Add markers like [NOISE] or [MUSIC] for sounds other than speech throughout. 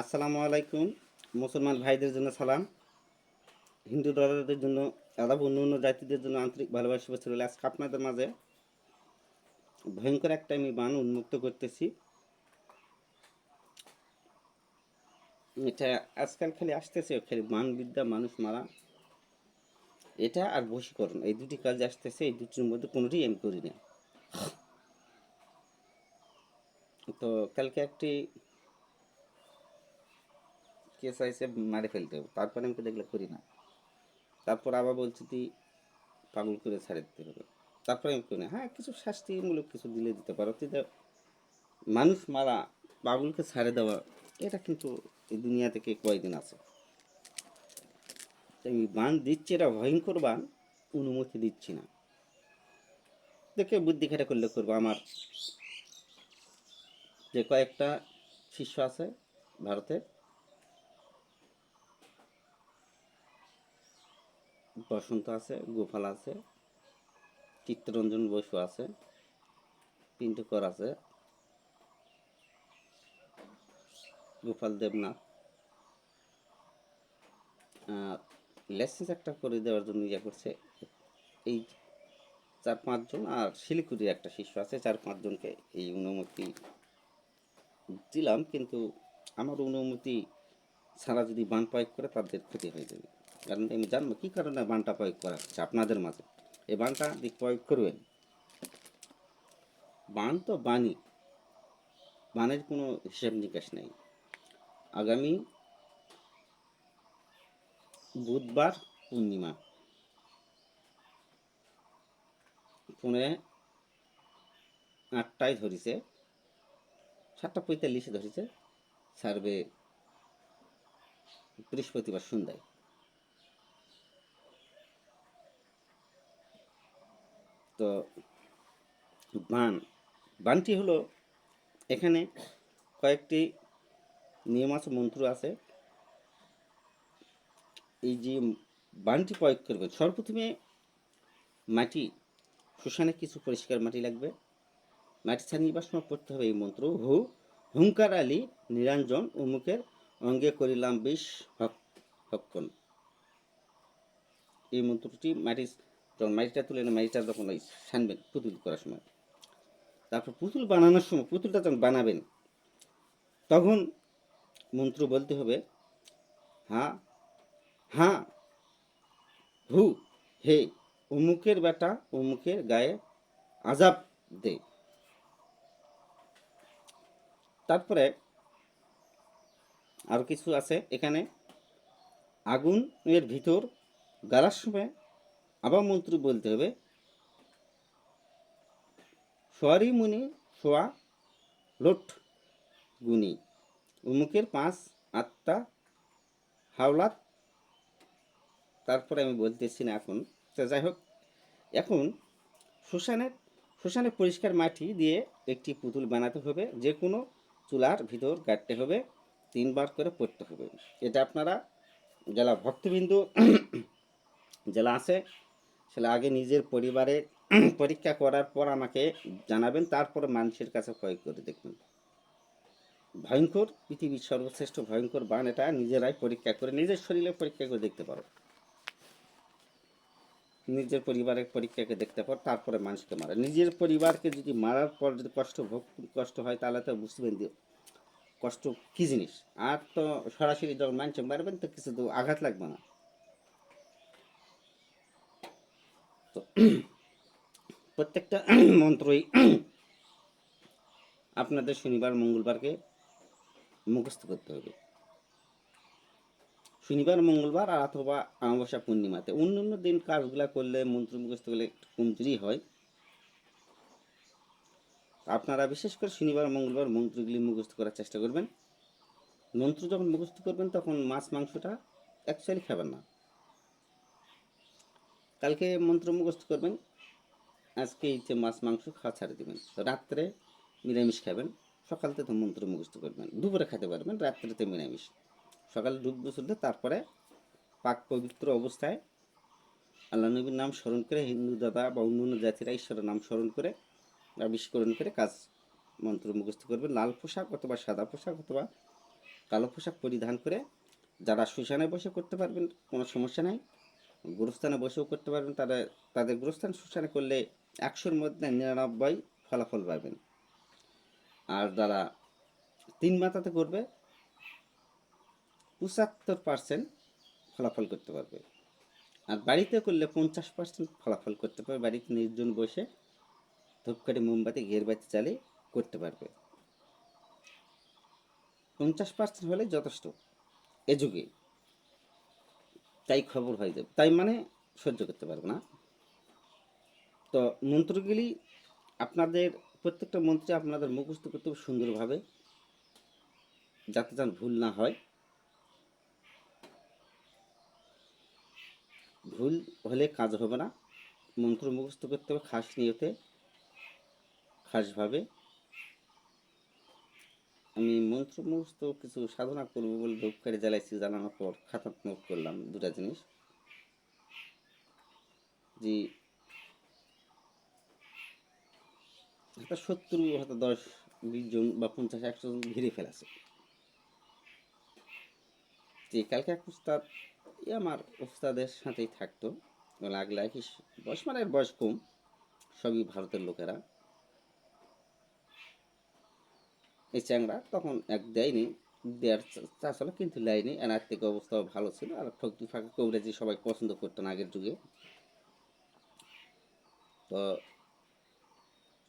আসসালামু আলাইকুম। মুসলমান ভাইদের জন্য সালাম। হিন্দু দাদাদের জন্য আদাব অন্য অন্য জাতিদের জন্য আন্তরিক ভালোবাসা, শুভেচ্ছা রইল। আজকে আপনাদের মাঝে ভয়ঙ্কর একটা আমি বান উন্মুক্ত করতেছি। এটা আজকাল খালি আসতেছে, খালি বান বিদ্যা মানুষ মারা। এটা আর বশীকরণ, এই দুটি কাজ আসতেছে, এই দুটির মধ্যে কোনোটি আমি করি না তো কালকে একটি কেস হয়েছে, মারে ফেলতে হবে। তারপরে আমি দেখলে করি না। তারপর আবার বলছি তুই পাগল করে ছাড়ে দিতে হবে। তারপরে আমি করি না। হ্যাঁ কিছু শাস্তিমূলক কিছু দিলে দিতে পারো। কিন্তু মানুষ মারা, পাগলকে ছাড়ে দেওয়া, এটা কিন্তু এই দুনিয়া থেকে কয়েকদিন আছে? তাই আমি বান দিচ্ছি, এটা ভয়ঙ্কর বান, অনুমতি দিচ্ছি না। দেখে বুদ্ধি খাটা করলে করব, আমার যে কয়েকটা শিষ্য আছে ভারতের বসন্ত আছে, গোপাল আছে, চিত্তরঞ্জন বসু আছে, পিন্টু কর আছে, গোপাল দেবনাথ। লাইসেন্স একটা করে দেওয়ার জন্য ইয়ে করছে। এই চার পাঁচজন আর শিলিগুড়ির একটা শিষ্য আছে, চার পাঁচজনকে এই অনুমতি দিলাম, কিন্তু আমার অনুমতি ছাড়া যদি বান প্রয়োগ করে তাদের ক্ষতি হয়ে যাবে। কারণ আমি জানব কী কারণে বানটা প্রয়োগ করা হচ্ছে আপনাদের মাঝে। এই বানটা যদি প্রয়োগ করবেন। বান তো বানই। বানের কোনো হিসাব নিকাশ নেই। আগামী বুধবার পূর্ণিমা। পুনে আটটায় ধরিছে। সাতটা পঁয়তাল্লিশে ধরেছে সার্ভে বৃহস্পতিবার সন্ধ্যায়। তো বান, বানটি হলো এখানে কয়েকটি নিয়ম আছে, মন্ত্র আছে। এই যে বানটি প্রয়োগ করবে, সর্বপ্রথমে মাটি, শ্মশানে কিছু পরিষ্কার মাটি লাগবে। মাটি ছাড়িয়ে সময় পড়তে হবে এই মন্ত্র, হু। হুঙ্কার আলী নিরঞ্জন উমুকের অঙ্গে করিলাম বিষ হক হক্ষণ এই মন্ত্রটি মাটি যখন মাটিটা তুলে এনে মাটিটা যখন ওই ছানবেন পুতুল করার সময়, তারপর পুতুল বানানোর সময় পুতুলটা যখন বানাবেন, তখন মন্ত্র বলতে হবে হ্যাঁ হ্যাঁ হু হে অমুকের বেটা অমুকের গায়ে আজাব দে। তারপরে আর কিছু আছে। এখানে আগুনের ভিতর গালার সময় আবার মন্ত্র বলতে হবে। সোয়ারি মুনি সোয়া লোট গুনি উমুকের পাঁচ আটটা হাওলাত। তারপরে আমি বলতেছি না এখন। তো যাই হোক, এখন শ্মশানের শ্মশানে পরিষ্কার মাটি দিয়ে একটি পুতুল বানাতে হবে। যে কোনো চুলার ভিতর গাড়তে হবে, তিনবার করে পড়তে হবে। এটা আপনারা যারা ভক্তবিন্দু, যারা আছে সেটা আগে নিজের পরিবারে পরীক্ষা করার পর আমাকে জানাবেন, তারপরে মানুষের কাছে প্রয়োগ করে দেখবেন। ভয়ঙ্কর, পৃথিবীর সর্বশ্রেষ্ঠ ভয়ঙ্কর বান এটা নিজেরাই পরীক্ষা করে, নিজের শরীরে পরীক্ষা করে দেখতে পারো। নিজের পরিবারের পরীক্ষাকে দেখতে পর, তারপরে মানুষকে মারা। নিজের পরিবারকে যদি মারার পর যদি কষ্ট ভোগ কষ্ট হয়, তাহলে তো বুঝবেন যে কষ্ট কী জিনিস। আর তো সরাসরি যখন মানুষকে মারবেন, তো কিছু তো আঘাত লাগবে না। তো [CLEARS THROAT] প্রত্যেকটা [CLEARS THROAT] মন্ত্রই [CLEARS THROAT] আপনাদের শনিবার, মঙ্গলবারকে মুখস্থ করতে হবে। শনিবার, মঙ্গলবার আর অথবা অমাবস্যা পূর্ণিমাতে। অন্য অন্য দিন কাজগুলা করলে মন্ত্র মুখস্থ করলে একটু কমজোরি হয়। আপনারা বিশেষ করে শনিবার, মঙ্গলবার মন্ত্রগুলি মুখস্থ করার চেষ্টা করবেন। মন্ত্র যখন মুখস্থ করবেন, তখন মাছ, মাংসটা অ্যাকচুয়ালি খাবেন না। কালকে মন্ত্র মুখস্থ করবেন, আজকে ইচ্ছে মাছ, মাংস খাওয়া ছাড়ে দেবেন। রাত্রে নিরামিষ খাবেন, সকালতে তো মন্ত্র মুখস্থ করবেন, দুপুরে খেতে পারবেন, রাত্রেতে নিরামিষ। সকালে ডুব গোসল তারপরে পাক পবিত্র অবস্থায় আল্লাহ নবীর নাম স্মরণ করে, হিন্দু দাদা বা অন্য অন্য জাতিরা ঈশ্বরের নাম স্মরণ করে আবিষ্করণ করে কাজ মন্ত্র মুখস্থ করবেন লাল পোশাক অথবা সাদা পোশাক অথবা কালো পোশাক পরিধান করে যারা শ্মশানে বসে করতে পারবেন, কোনো সমস্যা নাই। গুরুস্থানে বসেও করতে পারবেন, তারা তাদের গুরুস্থান শ্মশানে করলে একশোর মধ্যে নিরানব্বই ফলাফল পাবেন। আর যারা তিন মাথাতে করবে পঁচাত্তর পার্সেন্ট ফলাফল করতে পারবে। আর বাড়িতে করলে পঞ্চাশ পার্সেন্ট ফলাফল করতে পারবে। বাড়িতে নির্জন বসে ধূপকাঠি, মোমবাতি, ঘেরবাতি চালিয়ে করতে পারবে। পঞ্চাশ পার্সেন্ট হলে যথেষ্ট এ যুগে। তাই খবর হয়ে যাবে। তাই মানে সহ্য করতে পারবে না। তো মন্ত্রগুলি আপনাদের, প্রত্যেকটা মন্ত্রে আপনাদের মুখস্থ করতে হবে সুন্দরভাবে, যাতে যেন ভুল না হয়। ভুল হলে কাজ হবে না। মন্ত্র মুখস্থ করতে হবে খাস নিয়তে, খাসভাবে। আমি মন্ত্র মুখস্থ কিছু সাধনা করব বলে ধূপকারি জ্বালাইছি, জ্বালানোর পর খাতা নোট করলাম দুটা জিনিস। যে হয়তো সত্তর হয়তো দশ, বিশ জন বা পঞ্চাশ, একশো জন ঘিরে ফেলেছে। যে কালকে এক উস্তাদ আমার উস্তাদের সাথেই থাকতো। একই বয়স মানে বয়স কম, সবই ভারতের লোকেরা। এই চ্যাংড়া তখন এক দেয়নি দেওয়ার চাষলা কিন্তু লাইনি এর আর্থিক অবস্থাও ভালো ছিল, আর ঠকি ফাঁকা কবরেজি সবাই পছন্দ করতো না আগের যুগে। তো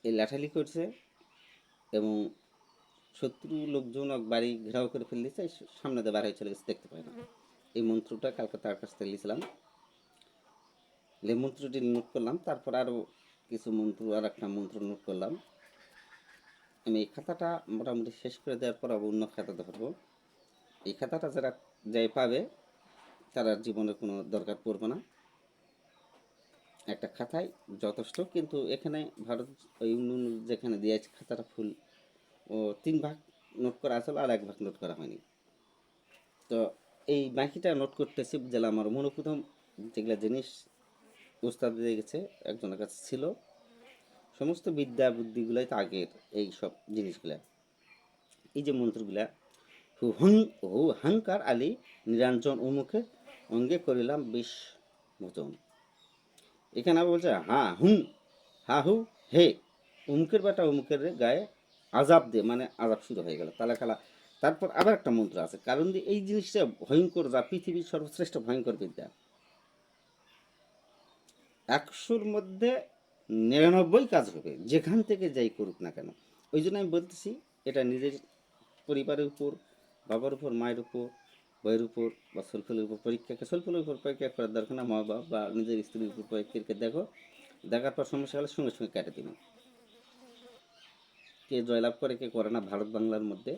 এই লাঠালি করছে এবং শত্রু লোকজন বাড়ি ঘেরাও করে ফেলে দিয়েছে সামনে দিয়ে বার হয়ে চলে গেছে, দেখতে পায় না। এই মন্ত্রটা কালকে তার কাছ থেকে লিখলাম। লে মন্ত্রটি নোট করলাম, তারপর আরও কিছু মন্ত্র আর একটা মন্ত্র নোট করলাম। আমি এই খাতাটা মোটামুটি শেষ করে দেওয়ার পর আবার অন্য খাতা ধরবো এই খাতাটা যারা যাই পাবে, তারা জীবনের কোনো দরকার পড়বে না। একটা খাতায় যথেষ্ট, কিন্তু এখানে ভারত ওই যেখানে দিয়েছে, খাতাটা ফুল ও তিন ভাগ নোট করা আসলে আর এক ভাগ নোট করা হয়নি। তো এই বাকিটা নোট করতেছি যে আমার মনোপ্রথম যেগুলো জিনিস উস্তাদ দিয়ে গেছে, একজনের কাছে ছিল, সমস্ত বিদ্যা বুদ্ধিগুলাই আগের এই সব জিনিসগুলা। এই যে মন্ত্রগুলা, হু হং হু হাঙ্কার আলী নিরঞ্জন উমুখে অঙ্গে করিলাম বিষ মোচন এখানে আবার বলছে, হা হুম হা হু, হে, উমুকের বেটা উমুকের গায়ে আজাব দে মানে আজাব শুরু হয়ে গেল। তালা খালা তারপর আবার একটা মন্ত্র আছে, কারণ এই জিনিসটা ভয়ঙ্কর যা পৃথিবীর সর্বশ্রেষ্ঠ ভয়ঙ্কর বিদ্যা। একশোর মধ্যে নিরানব্বই কাজ হবে, যেখান থেকে যাই করুক না কেন। ওই জন্য আমি বলতেছি, এটা নিজের পরিবারের উপর, বাবার উপর, মায়ের উপর বইয়ের উপর বা সলফলের উপর পরীক্ষাকে, সলফলের উপর পরীক্ষা করার দরকার না, মা বাবা বা নিজের স্ত্রীর উপর পরীক্ষা দেখো, দেখার পর সমস্যা হলে সঙ্গে সঙ্গে কেটে দিন কে জয়লাভ করে, কে করে না, ভারত বাংলার মধ্যে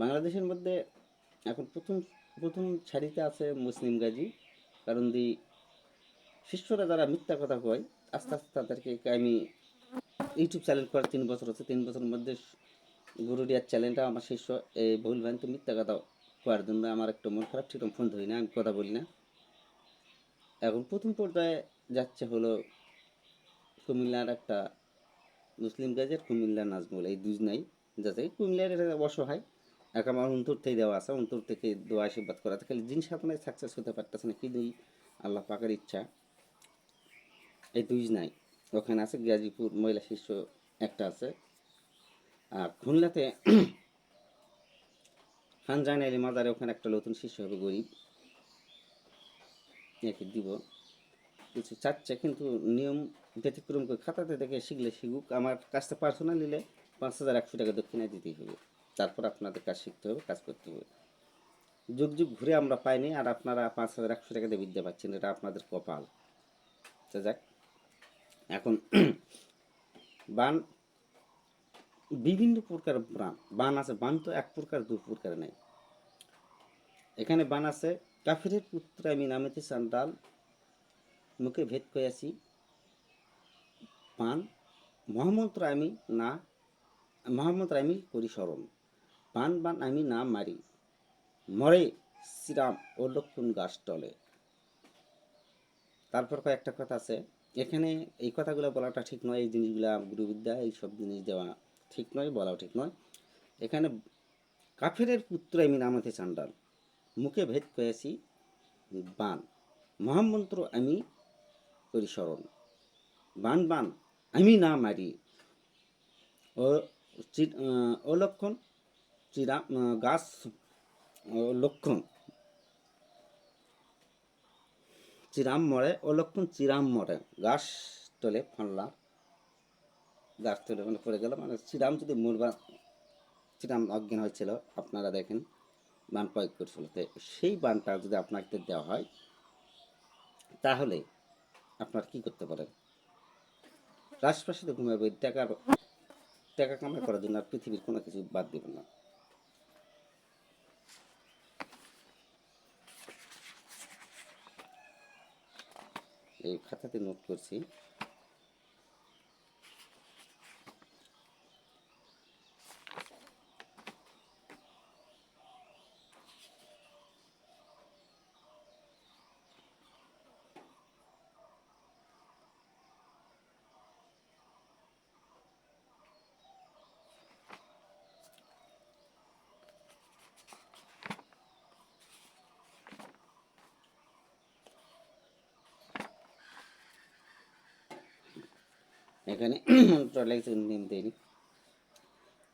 বাংলাদেশের মধ্যে এখন প্রথম প্রথম সারিতে আছে মুসলিম গাজী, কারণ দি শিষ্যরা যারা মিথ্যা কথা কয়, আস্তে আস্তে তাদেরকে আমি ইউটিউব চ্যানেল করার তিন বছর হচ্ছে তিন বছরের মধ্যে গুরুডিয়ার চ্যানেলটা আমার শিষ্য এই ভুল ভ্রান্ত মিথ্যা কথা করার জন্য আমার একটু মন খারাপ ঠিক ফোন ধরি না, আমি কথা বলি না। এখন প্রথম পর্যায়ে যাচ্ছে হলো কুমিল্লার একটা মুসলিম গাজের কুমিল্লা নাজমুল, এই দুজনাই যাতে কুমিল্লার এটা অসহায়। এক আমার অন্তর থেকে দেওয়া আছে, অন্তর থেকে দোয়া আশীর্বাদ করা খালি জিনিস আপনার সাকসেস হতে পারতেছে না কিন্তু আল্লাহ পাকের ইচ্ছা। এই দুই নাই। ওখানে আছে গাজীপুর মহিলা শিষ্য একটা আছে। আর খুলনাতে [CLEARS THROAT] খানজান আলী মাজারে ওখানে একটা নতুন শিষ্য হবে গরিব। একে দিব। কিছু চাচ্ছে, কিন্তু নিয়ম ব্যতিক্রম করে খাতাতে দেখে শিখলে শিখুক। আমার কাজটা পার্সোনাল নিলে পাঁচ হাজার একশো টাকা দক্ষিণায় দিতেই হবে। তারপর আপনাদের কাজ শিখতে হবে, কাজ করতে হবে। যুগ যুগ ঘুরে আমরা পাইনি, আর আপনারা পাঁচ হাজার একশো টাকা দিয়ে বিদ্যা পাচ্ছেন, এটা আপনাদের কপাল। তো যাক, এখন বান, বিভিন্ন প্রকার বান বান আছে, বান তো এক প্রকার, দু প্রকার নেই। এখানে বান আছে, কাফিরের পুত্র আমি নামেতে চান্দাল, মুখে ভেদ করেছি পান মোহাম্মদ আমি না মোহাম্মদ আমি করি স্মরণ পান বান আমি না মারি, মরে শ্রীরাম ও লক্ষণ গাছ টলে তারপর কয়েকটা কথা আছে। এখানে এই কথাগুলো বলাটা ঠিক নয়, এই জিনিসগুলা গুরুবিদ্যা, এই সব জিনিস দেওয়া ঠিক নয়, বলাও ঠিক নয়। এখানে কাফেরের পুত্র আমি নামাতে চান্ডাল মুখে ভেদ করেছি বান। মহামন্ত্র আমি করি স্মরণ বান বান আমি না মারি। ও চি- চিরা গাছ লক্ষণ। চিরাম মরে, ও লক্ষণ চিরাম মরে। গাছ তলে ফানলাম গাছ তলে মানে পড়ে গেল। মানে চিরাম যদি মরবা, চিরাম অজ্ঞান হয়েছিল, আপনারা দেখেন, বান প্রয়োগ করছিল। তো সেই বানটা যদি আপনাকে দেওয়া হয়, তাহলে আপনার কি করতে পারেন? রাজপ্রাসাদে ঘুমাবে টাকা টাকা কামাই করার জন্য আর পৃথিবীর কোনো কিছু বাদ দেবেন না। এই খাতাতে নোট করছি। এখানে লেগেছে নিম দেয়নি।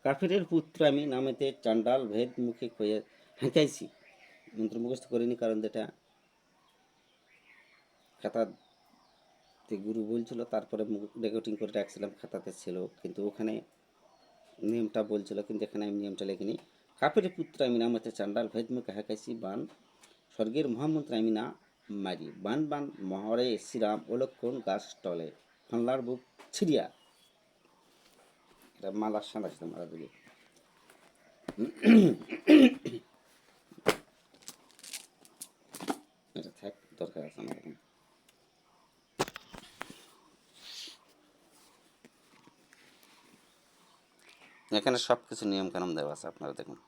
কাফিরের পুত্র আমি, নামেতে চান্ডাল ভেদ মুখে কয়ে হেঁচাইছি মন্ত্র মুখস্থ করিনি, কারণ যেটা খাতাতে গুরু বলছিল, তারপরে রেকর্ডিং করে রাখছিলাম, খাতাতে ছিল। কিন্তু ওখানে নিয়মটা বলছিল, কিন্তু এখানে আমি নিয়মটা লেখিনি। কাপের পুত্র আমি, নামেতে চান্ডাল ভেদ মুখে হাঁকাইছি, বান। স্বর্গের মহামন্ত্র আমি না মারি। বান বান, মহরে শ্রীরাম অলক্ষণ গাছ টলে ফানলার বুক ছিড়িয়া এটা মালার সাদা সাদা মালা দিলে এটা থাক, দরকার আছে আমার এখানে। সব কিছু নিয়ম কানুন দেওয়া আছে, আপনারা দেখুন।